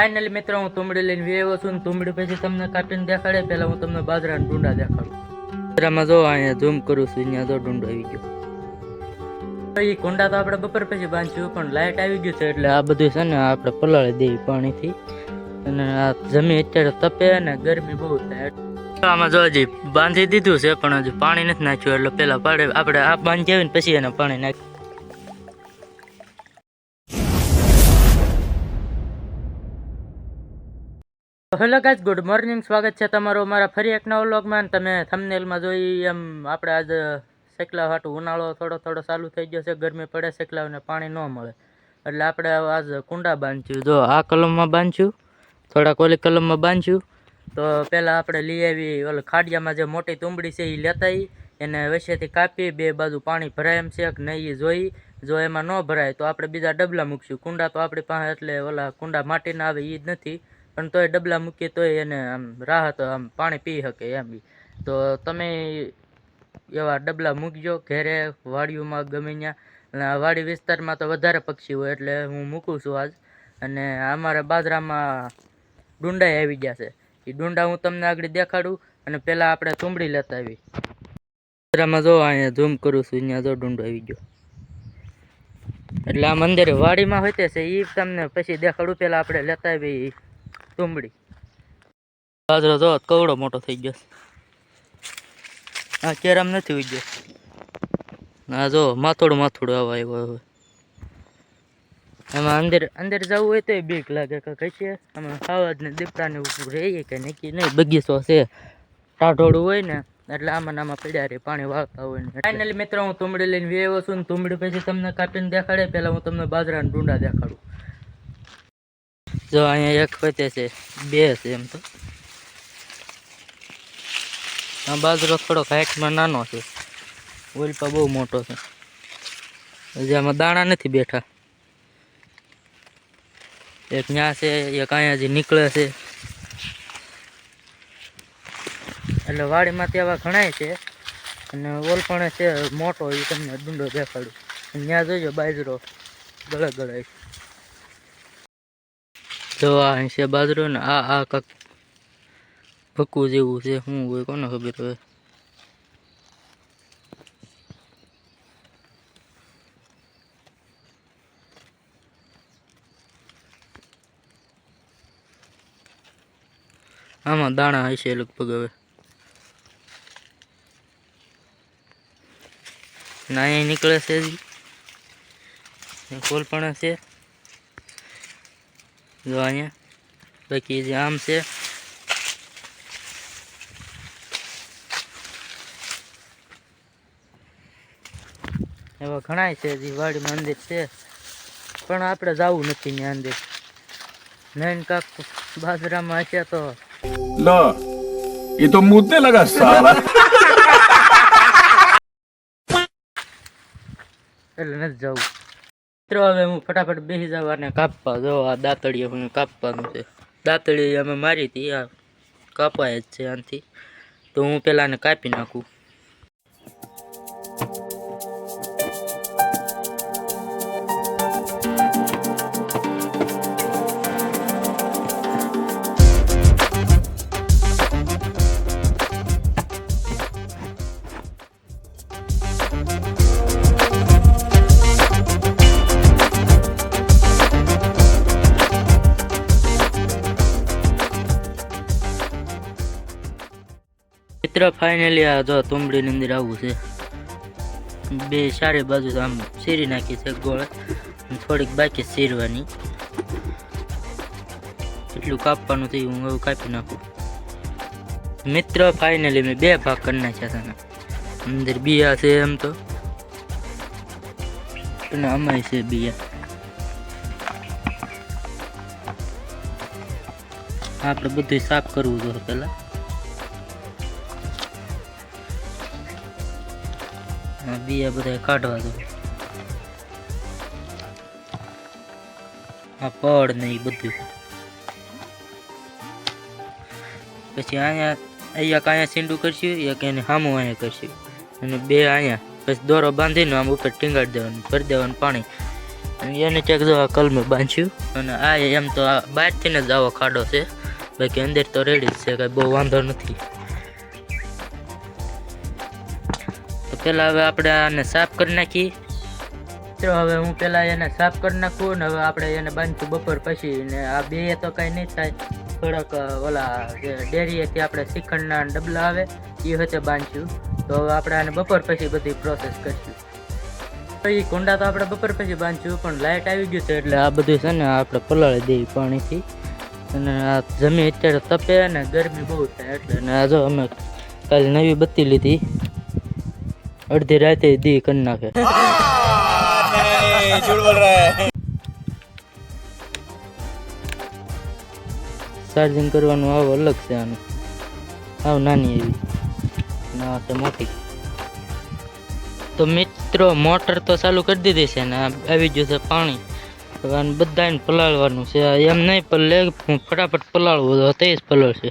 Finally મિત્રો, હું તુમડી લઈને વેવો છું ને તુમડી પછી તમને કાપીને દેખાડે. પહેલા હું તમને બાજરાના ડુંડા દેખાડું. બાજરામાં જો અહીંયા ઝૂમ કરું છું, અહીંયા જો ડુંડો આવી ગયો. એ કુંડા તો આપણે બપોર પછી બાંધ્યું પણ લાઇટ આવી ગયું છે એટલે આ બધું છે ને આપણે પલાળી દેવી પાણીથી. અને આ જમીન અત્યારે તપે અને ગરમી બહુ થાય. આમાં જો હજી બાંધી દીધું છે, પણ હજી પાણી નથી નાખ્યું, એટલે પેલા પાડે આપણે આ બાંધી આવીને પછી એને પાણી નાખ્યું હેલો ગાઈઝ ગુડ મોર્નિંગ. સ્વાગત છે તમારું અમારા ફરી એક નવા વ્લોગમાં. તમે થંબનેલમાં જોઈ એમ આપણે આજ શેકલા હાટું ઉનાળો થોડો થોડો ચાલુ થઈ ગયો છે. ગરમી પડે શેકલાઓને પાણી ન મળે. એટલે આપણે આજ કુંડા બાંધ્યું. જો, આ કલમમાં બાંધ્યું. થોડાક ઓલી કલમમાં બાંધ્યું. તો પહેલાં આપણે લઈ આવી ઓલ ખાડિયામાં જે મોટી તુંબડી છે એ લેતા એને વચ્ચેથી કાપી, બે બાજુ પાણી ભરાય એમ છે કે નહીં એ જોઈ. જો એમાં ન ભરાય તો આપણે બીજા ડબલા મૂકશું. કુંડા તો આપણી પાસે એટલે ઓલા કુંડા માટીના આવે એ જ નથી. પણ તોય ડબલા મૂકીએ તોય એને આમ રાહત, આમ પાણી પી શકે એમ બી તો તમે એવા ડબલા મૂકજો, ઘેરે વાડીઓમાં ગમે ત્યાં વાડી વિસ્તારમાં તો વધારે પક્ષી હોય એટલે હું મૂકું છું આજ. અને અમારા બાજરામાં ડુંડાઈ આવી ગયા છે એ ડુંડા હું તમને આગળ દેખાડું અને પહેલાં આપણે ચૂંબડી લેતા આવી બાજરામાં જો અહીંયા ઝૂમ કરું છું, અહીંયા જો ડુંડો આવી ગયો. એટલે આ મંદિર વાડીમાં હોય તે છે એ તમને પછી દેખાડું પહેલાં આપણે લેતા આવી ચૂંબડી બાજરો જો કવડો મોટો થઈ ગયો. આ કેરામ નથી ઉગ્યો. આ જો માથોડું માથોડું આવા આવ્યો હવે. એમાં અંદર અંદર જવું હોય તો બીક લાગે કે કઈ છે? આમાં ખાવા ને દીપડાને ઉપર રહીએ કે નક્કી નહીં. બગીચો છે. ટાઢોળું હોય ને, એટલે આમાં ને આમાં પડ્યા રે પાણી વાળતા હોય ને. ફાઇનલી મિત્રો, હું તુમડી લઈને વેવો છું ને તુમડી પછી તમને કાપીને દેખાડે. પેલા હું તમને બાજરાના ડુંડા દેખાડું. જો અહીંયા એક પતે છે, બે છે એમ તો. આ બાજરો થોડોક હાઈટમાં નાનો છે. ઓલપા બહુ મોટો છે. હજી આમાં દાણા નથી બેઠા. એક ન્યા છે, એક અહીંયા હજી નીકળે છે. એટલે વાડીમાંથી આવા ઘણાય છે. અને ઓલપણે છે મોટો, એ તમને ડુંડો દેખાડું. ત્યાં જોઈજો બાજરો ગળે ગળે છે. જો આ બાજરો ને આ આ કાંક ભક્કું જેવું છે. શું હોય કોને ખબર હોય આમાં દાણા હશે લગભગ હવે. ના નીકળે છે હજી. કોલ પણ છે. જો અહીંયા બાકી જે આમ છે. એવા ઘણા છે જે મંદિર છે. પણ આપણે જવું નથી ત્યાં અંદર. નયન કાક બાજરામાં હશે તો એ તો મુદ્દે લગા સારા એટલે નથી જવું. મિત્રો, હવે હું ફટાફટ બેસી જવાને કાપવા જો આ દાંતળીએ હું કાપવાનું છે. દાંતડી અમે મારી હતી, આ કાપાય જ છે આનાથી. તો હું પહેલાંને કાપી નાખું. મિત્ર ફાઇનલી આ જો તુંબડીની અંદર આવું છે. બે ચારે બાજુ આમ શીરી નાખી છે ગોળ. થોડીક બાકી શીરવાની. એટલું કાપવાનું થયું, હું હવે કાપી નાખું. મિત્ર ફાઇનલી મેં બે ભાગ કરી નાખ્યા આના. અંદર બિયા છે એમ તો. અને અમાય છે બિયા. આપણે બધું સાફ કરવું જોઈએ પહેલાં. આ બીયા બધા કાઢવા દો આ પડ ને એ બધું પછી અહીંયા અહીંયા કાંયા સીંડું કરશું એક એને સામું અહીંયા કરશું અને બે અહીંયા પછી દોરો બાંધીને આમ ઉપર ટીંગાડી દેવાનું, ભરી દેવાનું પાણી. અને એને ચેક જો આ કલમે બાંધ્યું. અને આ એમ તો આ બહારથી ને જ આવો ખાડો છે. બાકી અંદર તો રેડી જ છે, કાંઈ બહુ વાંધો નથી. પેલા હવે આપણે આને સાફ કરી નાખી તો હવે હું પહેલાં એને સાફ કરી નાખું ને હવે આપણે એને બાંધશું બપોર પછી ને આ બે તો કાંઈ નહીં થાય. થોડાક ઓલા જે ડેરીએથી આપણે શ્રીખંડના ડબલા આવે, એ હતે બાંધશું. તો હવે આપણે આને બપોર પછી બધી પ્રોસેસ કરીશું. તો એ કુંડા તો આપણે બપોર પછી બાંધશું, પણ લાઇટ આવી ગયું છે એટલે આ બધું છે ને આપણે પલાળી દઈએ પાણીથી. અને આ જમીન અત્યારે તપે અને ગરમી બહુ થાય એટલે અને જો અમે કાલે નવી બત્તી લીધી. અડધી રાતે દી કરી નાખે. ચાર્જિંગ કરવાનું આવ અલગ છે આનું. આવ નાની એવી. ના છે મોટી. તો મિત્રો, મોટર તો ચાલુ કરી દીધી છે ને આવી ગયું છે પાણી. બધાને પલાળવાનું છે. એમ નહીં પલળે હું ફટાફટ પલાળવું. તો તે જ પલળશે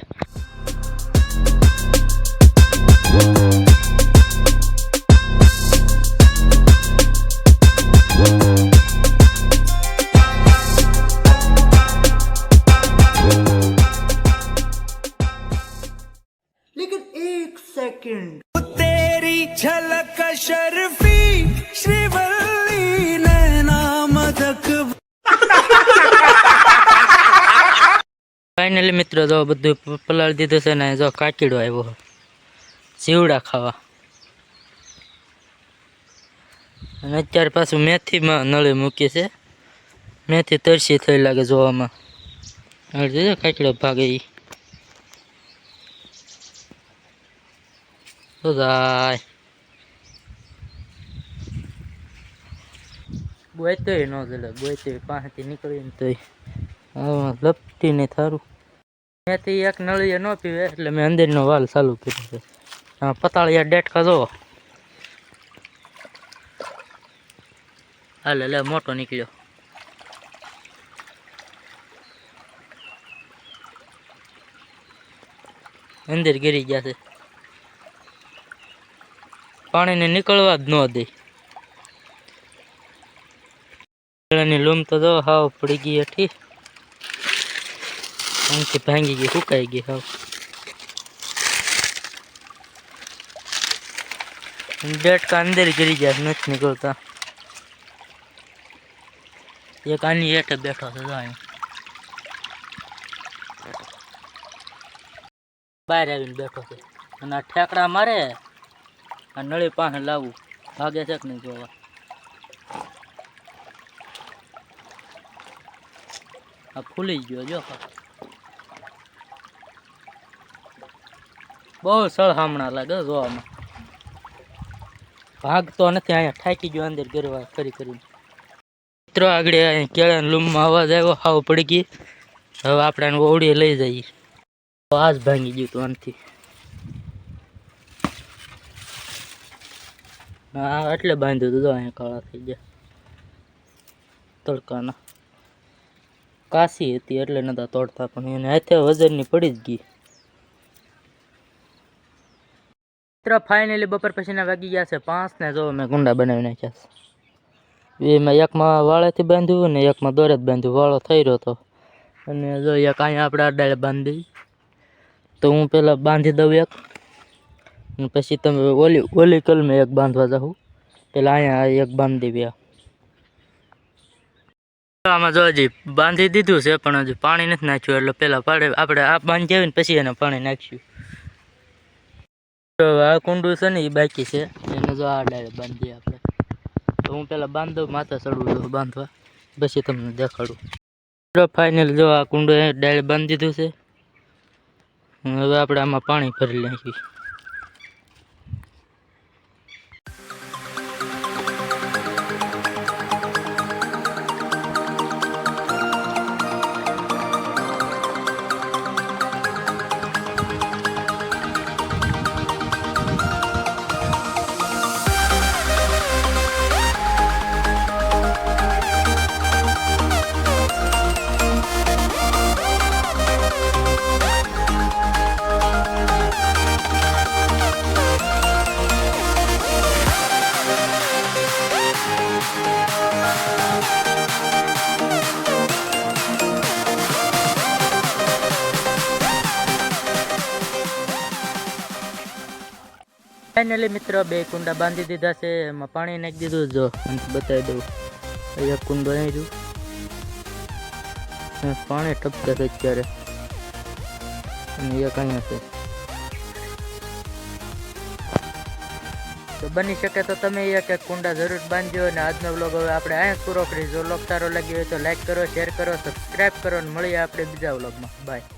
ફાઇનલી મિત્રો, જો બધું પલાળી દીધું છે ને, જો કાકીડો આવ્યો જીવડા ખાવા. અને અત્યારે પાછું મેથીમાં નળી મૂકી છે. મેથી તરસી થઈ લાગે જોવામાં. હવે જોજો કાકીડો ભાગે એ. તો જાય. બોયતોય ન જલે, બોયતોય પાસેથી નીકળીને તોય હા લપટી ને થારું. મેથી એક નળીએ ન પીવે એટલે મેં અંદરનો વાલ ચાલુ કર્યો છે. આ પતાળિયા ડેટકા જો. હાલે, લે, મોટો નીકળ્યો. અંદર ગીરી ગયા છે. પાણીને નીકળવા જ ન દે. કેળાની લૂમ તો જો હાવ પડી ગઈ હેઠી. આમથી ભાંગી ગઈ સુકાઈ ગઈ હાવ ડેટકા અંદર ગરી જાય નથી નીકળતા એક આની હેઠે બેઠો છે જો અહીં. બહાર આવીને બેઠો છે અને આ ઠેકડા મારે આ નળી પાસે લાવવું ભાગે છે કે નહીં જોવા આ ફૂલી ગયો જો બહુ સળહામણા લાગે જોવામાં. ભાગતો નથી, અહીંયા ઠાકી ગયો અંદર ગરવા કરી કરીને. મિત્રો, આગળ અહીં કેળાના લૂમમાં અવાજ આવ્યો, હાવ પડી ગઈ. હવે આપણે એને ઓળીએ લઈ જઈએ. આજ ભાંગી ગયું તું આનથી. હા, એટલે બાંધ્યું હતું અહીંયા કાળા થઈ ગયા. તડકાના. કાશી હતી એટલે નતા તોડતા, પણ એને હાથે વજનની પડી જ ગઈ. મિત્રો ફાઇનલી બપોર પછીના વાગી ગયા છે પાંચ ને જો મેં ગુંડા બનાવી નાખ્યા છે. એમાં એકમાં વાળેથી બાંધ્યું ને એકમાં દોરે જ બાંધ્યું. વાળો થઈ રહ્યો હતો અને જો એક અહીંયા આપણે અડાડે બાંધી. તો હું પહેલાં બાંધી દઉં એક. પછી તમે ઓલી ઓલી કલમે એક બાંધવા જાઉં. પહેલાં અહીંયા એક બાંધી દેવી આમાં જો હજી બાંધી દીધું છે, પણ હજી પાણી નથી નાખ્યું. એટલે પહેલાં પાડે, આપણે આ બાંધી આવીને પછી એને પાણી નાખ્યું તો આ કુંડું છે ને એ બાકી છે. એને જો આ ડાયરેક્ટ બાંધીએ આપણે. તો હું પહેલાં બાંધો, માથા ચડવું છું બાંધવા. પછી તમને દેખાડું. ફાઇનલ જો આ કુંડું ડાયરેક્ટ બાંધી દીધું છે. હવે આપણે આમાં પાણી ભરી નાખીએ ફાઇનલી મિત્રો, બે કુંડા બાંધી દીધા છે. એમાં પાણી નાખી દીધું. જો બતાવી દઉં. એક કુંડો અહીં રહ્યું પાણી ટપકે છે અત્યારે. અને એક અહીંયા છે. તો બની શકે તો તમે એક એક કુંડા જરૂર બાંધજો. અને આજનો વ્લોગ હવે આપણે અહીંયા પૂરો કરીશું. વ્લોગ સારો લાગ્યો હોય તો લાઈક કરો શેર કરો સબસ્ક્રાઈબ કરો, અને મળીએ આપણે બીજા વ્લોગમાં બાય